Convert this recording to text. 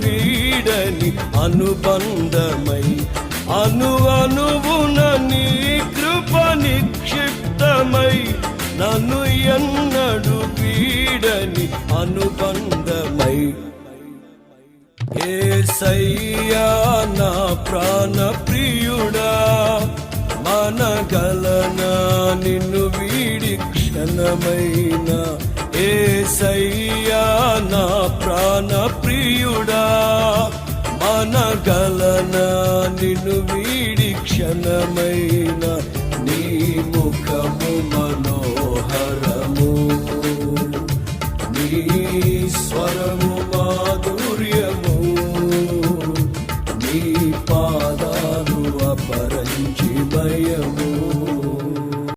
వీడని అనుబంధమై అనువనువున నీ కృప నిక్షిప్తమై నన్ను ఎన్నడు వీడని అనుబంధమై. ఏసయ్యా నా ప్రాణ ప్రియుడా మనగలనా నిన్ను వీడి క్షణమైన. ఏసయ్యా ప్రాణ ప్రియుడా మన గలన నిన్ను వీడి క్షణమైన నీ ముఖము మనోహరము. నీ స్వరము మాధుర్యము నీ పాదాలు అపరంచి